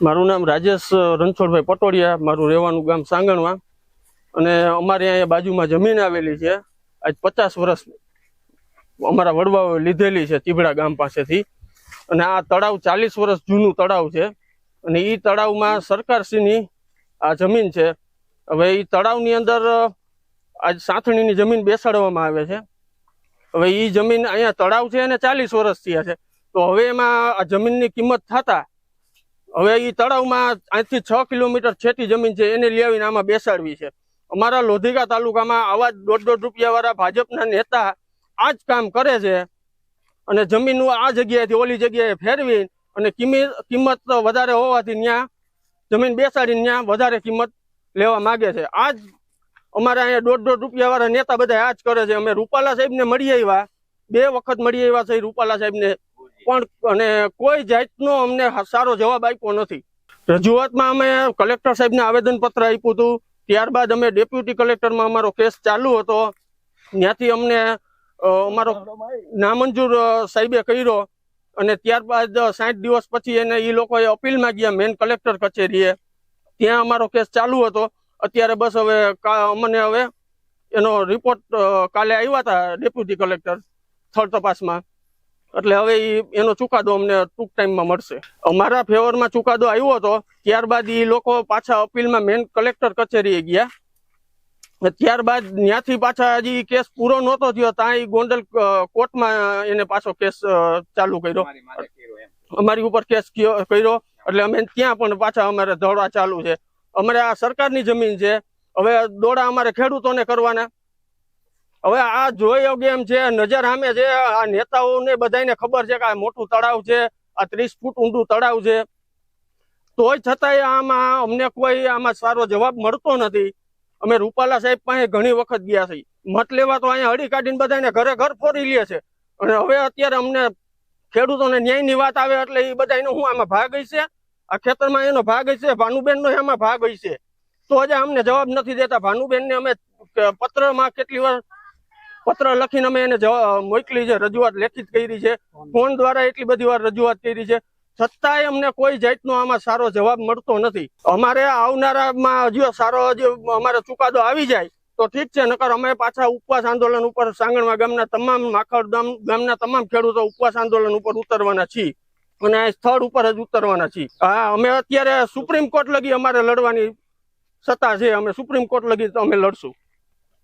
મારું નામ રાજેશ રણછોડભાઈ પટોડિયા મારું રહેવાનું ગામ સાંગણવા. અને અમારે અહીંયા બાજુમાં જમીન આવેલી છે, આજ પચાસ વર્ષ અમારા વડવાઓએ લીધેલી છે ચીબડા ગામ પાસેથી. અને આ તળાવ ચાલીસ વર્ષ જૂનું તળાવ છે. અને એ તળાવમાં સરકારશ્રીની આ જમીન છે. હવે એ તળાવની અંદર આજ સાંથણીની જમીન બેસાડવામાં આવે છે. હવે એ જમીન અહીંયા તળાવ છે અને ચાલીસ વર્ષ થયા છે. તો હવે એમાં આ જમીનની કિંમત થતા હવે એ તળાવમાં આઠથી છ કિલોમીટર છેટી જમીન છે, એને લઈ આવીને આમાં બેસાડવી છે. અમારા લોધિકા તાલુકામાં આવા દોઢ દોઢ રૂપિયાવાળા ભાજપના નેતા આ જ કામ કરે છે અને જમીનનું આ જગ્યાએથી ઓલી જગ્યાએ ફેરવી અને કિંમત વધારે હોવાથી ત્યાં જમીન બેસાડીને ત્યાં વધારે કિંમત લેવા માગે છે. આ જ અમારા અહીંયા દોઢ દોઢ રૂપિયાવાળા નેતા બધા આ જ કરે છે. અમે રૂપાલા સાહેબને મળી આવ્યા. બે વખત મળી આવ્યા છે રૂપાલા સાહેબને. પણ, અને કોઈ જાતનો અમને સારો જવાબ આપ્યો નથી. રજૂઆતમાં અમે કલેક્ટર સાહેબને આવેદનપત્ર આપ્યું હતું. ત્યારબાદ અમે ડેપ્યુટી કલેક્ટરમાં અમારો કેસ ચાલુ હતો. ત્યાંથી અમને અમારો નામંજૂર સાહેબે કર્યો. અને ત્યારબાદ સાઠ દિવસ પછી એને એ લોકોએ અપીલ માંગ્યા મેન કલેક્ટર કચેરીએ. ત્યાં અમારો કેસ ચાલુ હતો. અત્યારે બસ હવે અમને હવે એનો રિપોર્ટ કાલે આવ્યા હતા ડેપ્યુટી કલેક્ટર સ્થળ તપાસમાં. એટલે હવે એનો ચુકાદો અમને ટૂંક ટાઈમમાં મળશે. અમારા ફેવરમાં ચુકાદો આવ્યો હતો ત્યારબાદ એ લોકો પાછા અપીલમાં મેન કલેક્ટર કચેરીએ ગયા. ત્યારબાદ ત્યાંથી પાછા હજી કેસ પૂરો નહોતો થયો ત્યાં ગોંડલ કોર્ટમાં એને પાછો કેસ ચાલુ કર્યો. અમારી ઉપર કેસ કર્યો. એટલે અમે ત્યાં પણ પાછા અમારે દોડા ચાલુ છે. અમારે આ સરકારની જમીન છે. હવે દોડા અમારે ખેડૂતોને કરવાના. હવે આ જોઈ યોગ્ય એમ છે, નજર સામે છે, આ નેતાઓને બધાને ખબર છે કે આ મોટું તળાવ છે, આ ત્રીસ ફૂટ ઊંડું તળાવ છે. તોય છતાંય આમાં અમને કોઈ આમાં સારો જવાબ મળતો નથી. અમે રૂપાલા સાહેબ પાસે ઘણી વખત ગયા છીએ. મત લેવા તો અહીંયા હળી કાઢીને બધાને ઘરે ઘર ફોરી લે છે. અને હવે અત્યારે અમને ખેડૂતોને ન્યાયની વાત આવે એટલે એ બધાનો હું આમાં ભાગ હશે. આ ખેતરમાં એનો ભાગ હશે, ભાનુબેનનો એમાં ભાગ હશે. તો હજી અમને જવાબ નથી દેતા. ભાનુબેનને અમે પત્રમાં કેટલી વાર પત્ર લખીને અમે એને મોકલી છે, રજૂઆત લેખિત કરી છે. ફોન દ્વારા એટલી બધી વાર રજૂઆત કરી છે. છતાંય અમને કોઈ જાતનો આમાં સારો જવાબ મળતો નથી. અમારે આવનારામાં હજી સારો હજી અમારે ચુકાદો આવી જાય, તો ઠીક છે, નકર અમે પાછા ઉપવાસ આંદોલન ઉપર સાંગણવા ગામના તમામ માખડ ગામ- ગામના તમામ ખેડૂતો ઉપવાસ આંદોલન ઉપર ઉતરવાના છીએ. અને સ્થળ ઉપર જ ઉતરવાના છીએ. હા, અમે અત્યારે સુપ્રીમ કોર્ટ લગી અમારે લડવાની સત્તા છે. અમે સુપ્રીમ કોર્ટ લગી અમે લડશું.